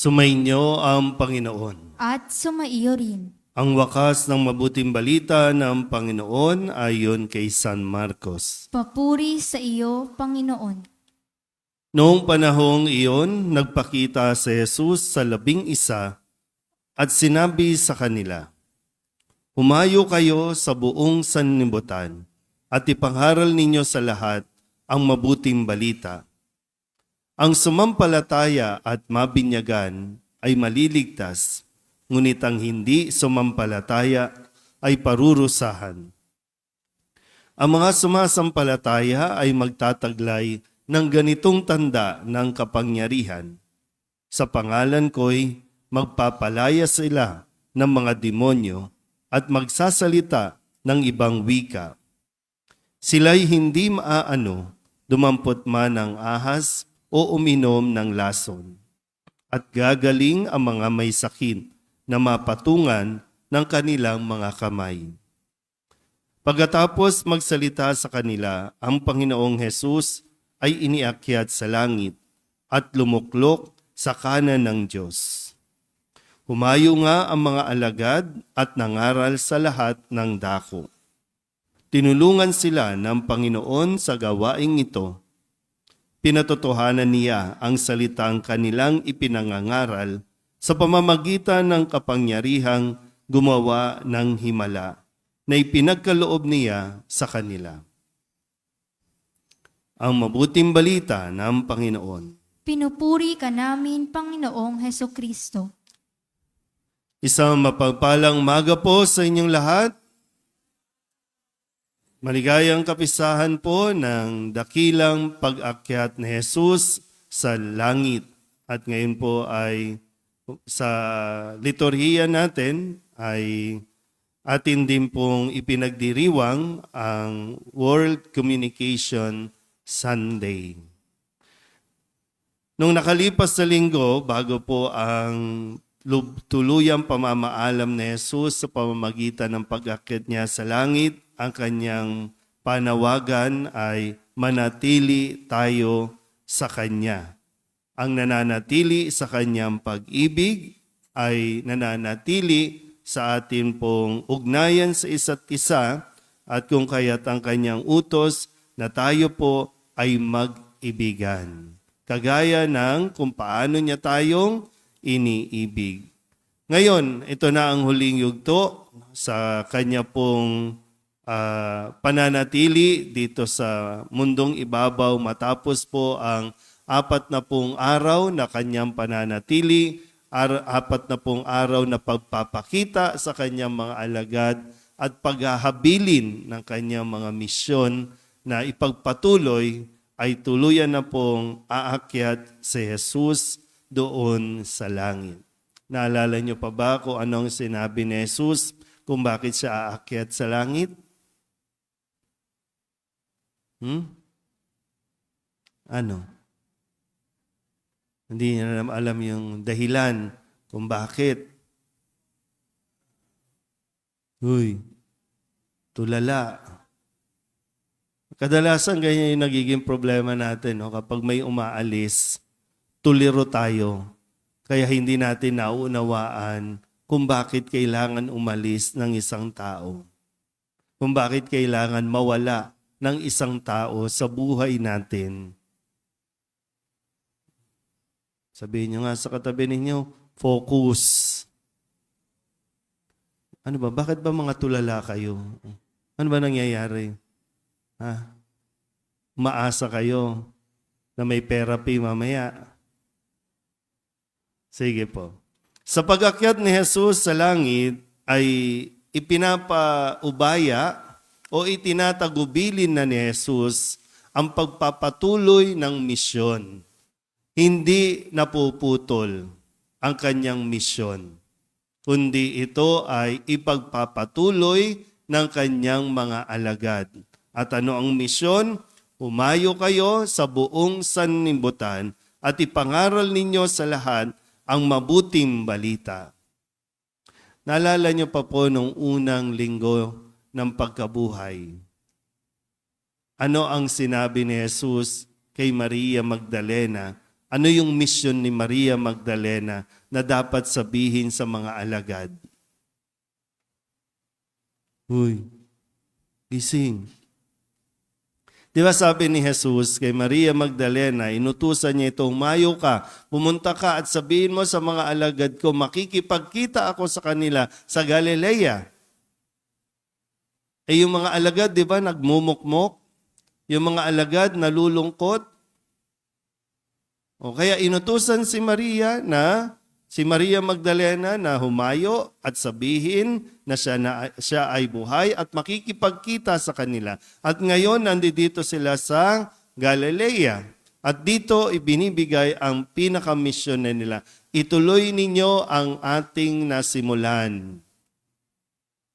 Sumainyo ang Panginoon. at sumaiyo rin. Ang wakas ng mabuting balita ng Panginoon ayon kay San Marcos. Papuri sa iyo, Panginoon. Noong panahong iyon, nagpakita si Jesus sa labing isa at sinabi sa kanila, Humayo kayo sa buong sanlibutan at ipangharal ninyo sa lahat ang mabuting balita. Ang sumampalataya at mabinyagan ay maliligtas, ngunit ang hindi sumampalataya ay parurusahan. Ang mga sumasampalataya ay magtataglay ng ganitong tanda ng kapangyarihan. Sa pangalan ko'y magpapalaya sila ng mga demonyo at magsasalita ng ibang wika. Sila'y hindi maaano, dumampot man ng ahas o uminom ng lason. At gagaling ang mga may sakit na mapatungan ng kanilang mga kamay. Pagkatapos magsalita sa kanila, ang Panginoong Hesus ay iniakyat sa langit at lumuklok sa kanan ng Diyos. Humayo nga ang mga alagad at nangaral sa lahat ng dako. Tinulungan sila ng Panginoon sa gawaing ito. Pinatotohanan niya ang salitang kanilang ipinangangaral sa pamamagitan ng kapangyarihang gumawa ng himala na ipinagkaloob niya sa kanila. Ang mabuting balita ng Panginoon. Pinupuri ka namin, Panginoong Heso Kristo. Isang mapagpalang maga po sa inyong lahat. Maligayang kapisahan po ng dakilang pag-akyat ni Jesus sa langit. At ngayon po ay sa liturhiya natin ay atin din pong ipinagdiriwang ang World Communication Sunday. Nung nakalipas sa linggo, bago po ang tuluyang pamamaalam ni Jesus sa pamamagitan ng pag-akit niya sa langit, ang kanyang panawagan ay manatili tayo sa Kanya. Ang nananatili sa Kanyang pag-ibig ay nananatili sa atin pong ugnayan sa isa't isa at kung kaya't ang Kanyang utos na tayo po ay mag-ibigan. Kagaya ng kung paano niya tayong iniibig. Ngayon, ito na ang huling yugto sa kanya pong ah, pananatili dito sa mundong ibabaw matapos po ang apat na pong araw na kanyang pananatili, ar- apat na pong araw na pagpapakita sa kanyang mga alagad at paghahabilin ng kanyang mga misyon na ipagpatuloy ay tuluyan na pong aakyat si Jesus doon sa langit. Naalala niyo pa ba kung anong sinabi ni Jesus kung bakit siya aakyat sa langit? Hmm? Ano? Hindi niya alam yung dahilan kung bakit. Uy, tulala. Kadalasan ganyan yung nagiging problema natin. No? Kapag may umaalis, tuliro tayo. Kaya hindi natin nauunawaan kung bakit kailangan umalis ng isang tao. Kung bakit kailangan mawala ng isang tao sa buhay natin. Sabihin nyo nga sa katabi ninyo, focus. Ano ba? Bakit ba mga tulala kayo? Ano ba nangyayari? Ha? Maasa kayo na may therapy mamaya. Sige po. Sa pag-akyat ni Jesus sa langit ay ipinapaubaya o itinatagubilin na ni Jesus ang pagpapatuloy ng misyon. Hindi napuputol ang kanyang misyon, kundi ito ay ipagpapatuloy ng kanyang mga alagad. At ano ang misyon? Umayo kayo sa buong sanlibutan at ipangaral ninyo sa lahat ang mabuting balita. Naalala niyo pa po nung unang linggo ng pagkabuhay. Ano ang sinabi ni Jesus kay Maria Magdalena Ano yung mission ni Maria Magdalena na dapat sabihin sa mga alagad? Uy, gising. Di ba sabi ni Jesus kay Maria Magdalena, inutusan niya ito, humayo ka, pumunta ka at sabihin mo sa mga alagad ko, makikipagkita ako sa kanila sa Galilea. Eh yung mga alagad, di ba, nagmumukmok? Yung mga alagad, nalulungkot? O kaya inutusan si Maria na si Maria Magdalena na humayo at sabihin na siya, na siya ay buhay at makikipagkita sa kanila. At ngayon nandito sila sa Galilea. At dito ibinibigay ang pinakamisyon na nila. Ituloy ninyo ang ating nasimulan.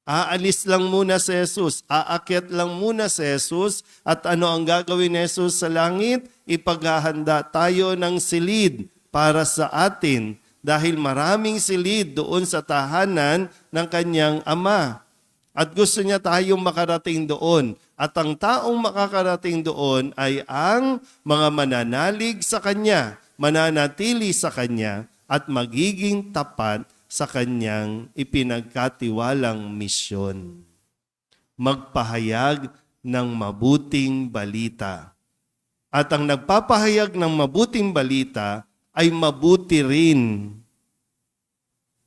Aalis lang muna si Jesus, aakyat lang muna si Jesus, at ano ang gagawin ni Jesus sa langit? Ipaghahanda tayo ng silid para sa atin dahil maraming silid doon sa tahanan ng kanyang ama. At gusto niya tayong makarating doon. At ang taong makakarating doon ay ang mga mananalig sa kanya, mananatili sa kanya, at magiging tapat sa kanyang ipinagkatiwalang misyon. Magpahayag ng mabuting balita. At ang nagpapahayag ng mabuting balita ay mabuti rin.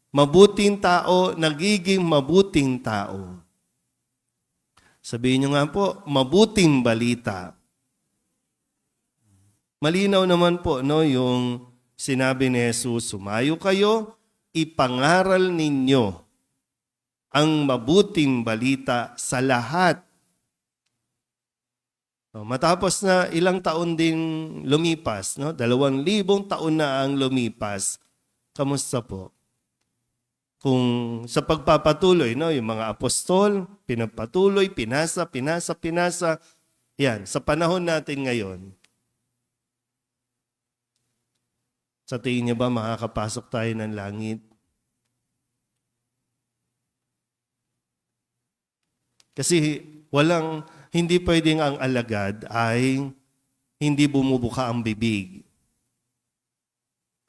Mabuting tao, nagiging mabuting tao. Sabihin nyo nga po, mabuting balita. Malinaw naman po no, yung sinabi ni Jesus, sumayo kayo, ipangaral ninyo ang mabuting balita sa lahat. No, matapos na ilang taon din lumipas, no? dalawang libong taon na ang lumipas, kamusta po? Kung sa pagpapatuloy, no, yung mga apostol, pinagpatuloy, pinasa, pinasa, pinasa, yan, sa panahon natin ngayon, sa tingin niyo ba makakapasok tayo ng langit? Kasi walang, hindi pwedeng ang alagad ay hindi bumubuka ang bibig.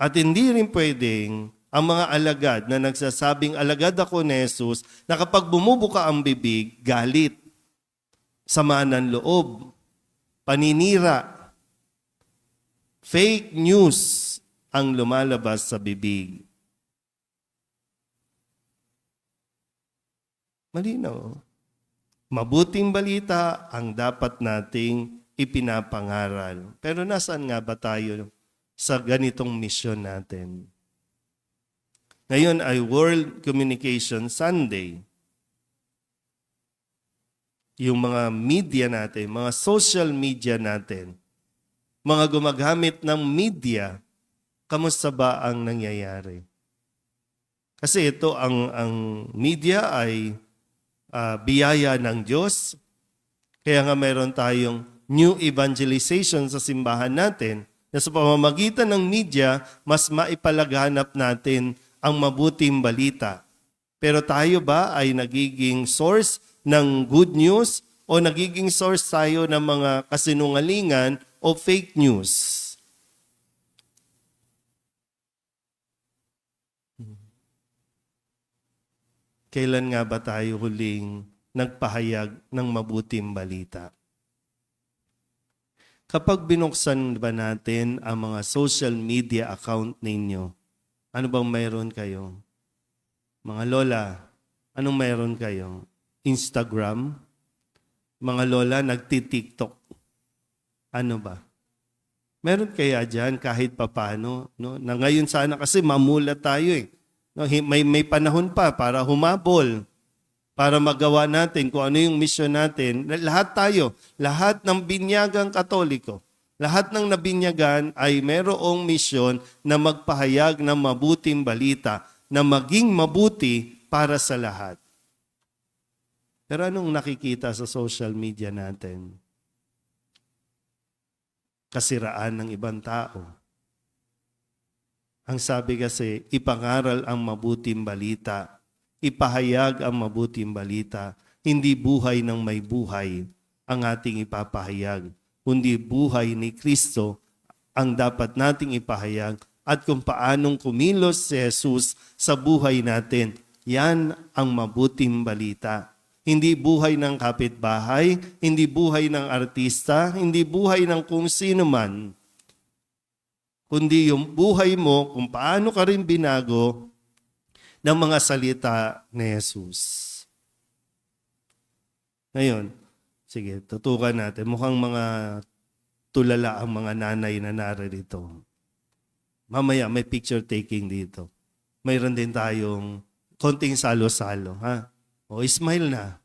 At hindi rin pwedeng ang mga alagad na nagsasabing alagad ako ni Jesus na kapag bumubuka ang bibig, galit, sama ng loob, paninira, fake news ang lumalabas sa bibig. Malinaw. Mabuting balita ang dapat nating ipinapangaral. Pero nasaan nga ba tayo sa ganitong misyon natin? Ngayon ay World Communication Sunday. Yung mga media natin, mga social media natin, mga gumagamit ng media, kamusta ba ang nangyayari? Kasi ito ang ang media ay ah, biyaya ng Diyos. Kaya nga mayroon tayong new evangelization sa simbahan natin na sa pamamagitan ng media, mas maipalaganap natin ang mabuting balita. Pero tayo ba ay nagiging source ng good news o nagiging source tayo ng mga kasinungalingan o fake news? Kailan nga ba tayo huling nagpahayag ng mabuting balita? Kapag binuksan ba natin ang mga social media account ninyo, ano bang mayroon kayo? Mga lola, anong mayroon kayo? Instagram? Mga lola, nagti-TikTok. Ano ba? Meron kaya dyan kahit papano? No? Na ngayon sana kasi mamula tayo eh. No, may, may panahon pa para humabol, para magawa natin kung ano yung mission natin. Lahat tayo, lahat ng binyagang katoliko, lahat ng nabinyagan ay merong misyon na magpahayag ng mabuting balita na maging mabuti para sa lahat. Pero anong nakikita sa social media natin? Kasiraan ng ibang tao. Ang sabi kasi, ipangaral ang mabuting balita, ipahayag ang mabuting balita, hindi buhay ng may buhay ang ating ipapahayag, kundi buhay ni Kristo ang dapat nating ipahayag at kung paanong kumilos si Jesus sa buhay natin. Yan ang mabuting balita. Hindi buhay ng kapitbahay, hindi buhay ng artista, hindi buhay ng kung sino man, kundi yung buhay mo kung paano ka rin binago ng mga salita ni Jesus. Ngayon, sige, tutukan natin. Mukhang mga tulala ang mga nanay na naririto. Mamaya may picture taking dito. Mayroon din tayong konting salo-salo, ha? O smile na.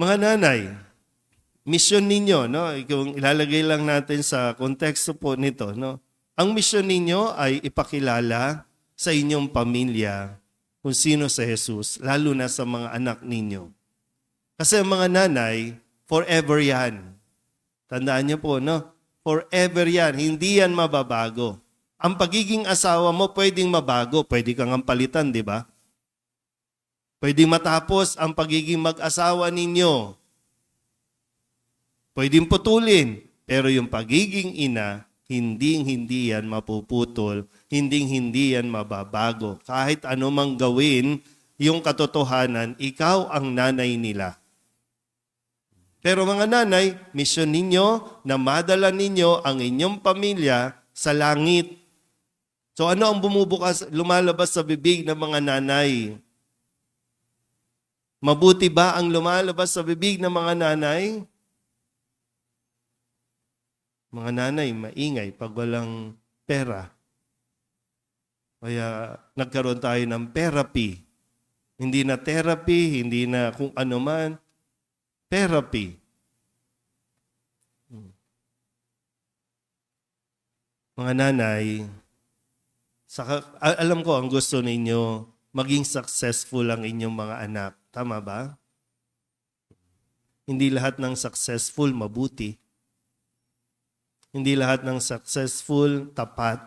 Mga nanay, mission ninyo, no? Kung ilalagay lang natin sa konteksto po nito, no? Ang mission ninyo ay ipakilala sa inyong pamilya kung sino sa Jesus, lalo na sa mga anak ninyo. Kasi ang mga nanay, forever yan. Tandaan niyo po, no? Forever yan. Hindi yan mababago. Ang pagiging asawa mo pwedeng mabago. Pwede kang ang palitan, di ba? Pwedeng matapos ang pagiging mag-asawa ninyo. Pwedeng putulin. Pero yung pagiging ina, hindi hindi yan mapuputol, hindi hindi yan mababago. Kahit ano mang gawin, yung katotohanan, ikaw ang nanay nila. Pero mga nanay, mission ninyo na madala ninyo ang inyong pamilya sa langit. So ano ang bumubukas, lumalabas sa bibig ng mga nanay? Mabuti ba ang lumalabas sa bibig ng mga nanay? Mga nanay, maingay pag walang pera. Kaya nagkaroon tayo ng therapy. Hindi na therapy, hindi na kung ano man. Therapy. Hmm. Mga nanay, saka, a- alam ko ang gusto ninyo, maging successful ang inyong mga anak. Tama ba? Hindi lahat ng successful mabuti. Hindi lahat ng successful tapat.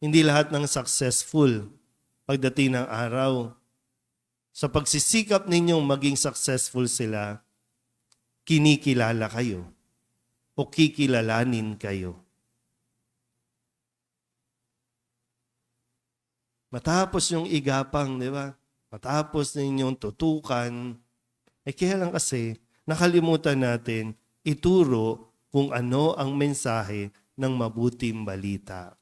Hindi lahat ng successful pagdating ng araw. Sa pagsisikap ninyong maging successful sila, kinikilala kayo o kikilalanin kayo. Matapos yung igapang, di ba? Matapos ninyong tutukan, eh kaya lang kasi nakalimutan natin ituro kung ano ang mensahe ng mabuting balita.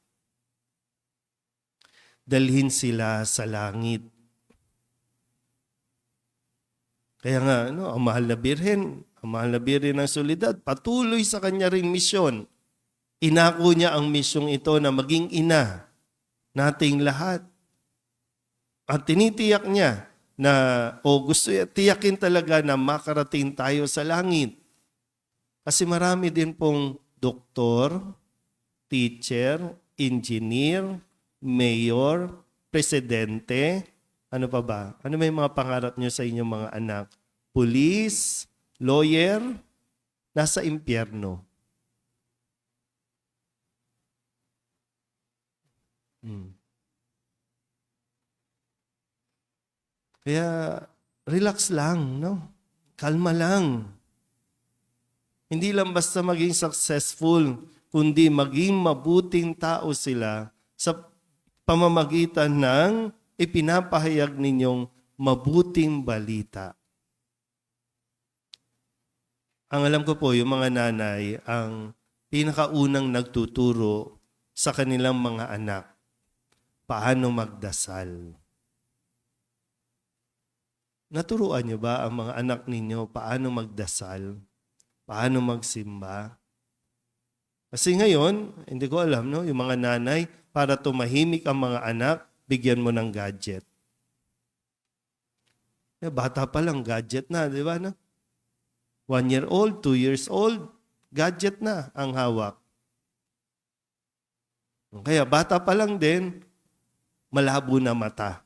Dalhin sila sa langit. Kaya nga, ano, ang mahal na birhen, ang mahal na birhen ng solidad, patuloy sa kanya ring misyon. Inako niya ang misyong ito na maging ina nating lahat. At tinitiyak niya na, o gusto tiyakin talaga na makarating tayo sa langit. Kasi marami din pong doktor, teacher, engineer, mayor, presidente, ano pa ba? Ano may mga pangarap nyo sa inyong mga anak? Police, lawyer, nasa impyerno. Hmm. Kaya relax lang, no? Kalma lang. Hindi lang basta maging successful, kundi maging mabuting tao sila sa pamamagitan ng ipinapahayag ninyong mabuting balita. Ang alam ko po, yung mga nanay, ang pinakaunang nagtuturo sa kanilang mga anak, paano magdasal. Naturuan niyo ba ang mga anak ninyo paano magdasal? Paano magsimba? Kasi ngayon, hindi ko alam, no? yung mga nanay, para tumahimik ang mga anak, bigyan mo ng gadget. Eh, Bata pa lang, gadget na, di ba? No? One year old, two years old, gadget na ang hawak. Kaya bata pa lang din, malabo na mata.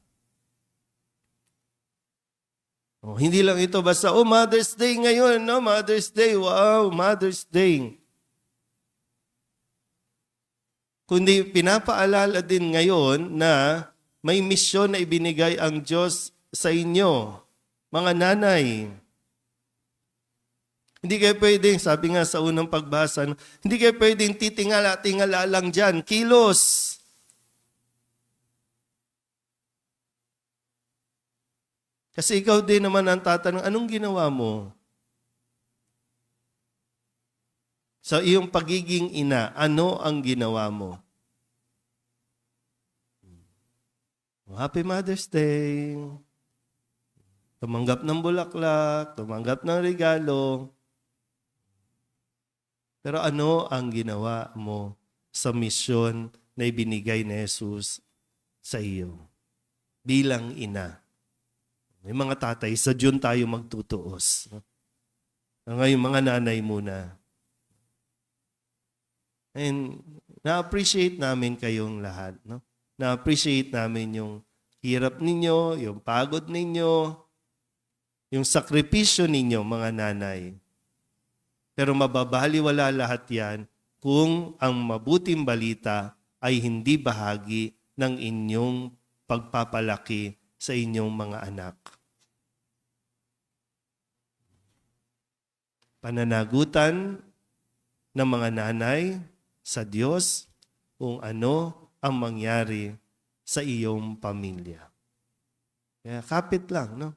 Oh, hindi lang ito basta, oh, Mother's Day ngayon, no? Mother's Day, wow, Mother's Day. Kundi pinapaalala din ngayon na may misyon na ibinigay ang Diyos sa inyo, mga nanay. Hindi kayo pwedeng, sabi nga sa unang pagbasa, hindi kayo pwedeng titingala-tingala lang dyan. Kilos! Kasi ikaw din naman ang tatanong, anong ginawa mo? Sa iyong pagiging ina, ano ang ginawa mo? Happy Mother's Day. Tumanggap ng bulaklak, tumanggap ng regalo. Pero ano ang ginawa mo sa misyon na ibinigay ni Jesus sa iyo bilang ina? May mga tatay, sa Diyon tayo magtutuos. Ngayon, mga nanay muna. And na-appreciate namin kayong lahat. No? Na-appreciate namin yung hirap ninyo, yung pagod ninyo, yung sakripisyo ninyo, mga nanay. Pero mababaliwala lahat yan kung ang mabuting balita ay hindi bahagi ng inyong pagpapalaki sa inyong mga anak. Pananagutan ng mga nanay sa Diyos kung ano ang mangyari sa iyong pamilya. Kaya kapit lang, no?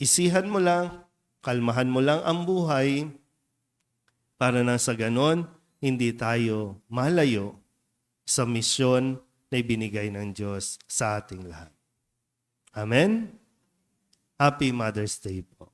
Isihan mo lang, kalmahan mo lang ang buhay para nang sa ganon, hindi tayo malayo sa misyon na ibinigay ng Diyos sa ating lahat. Amen? Happy Mother's Day po.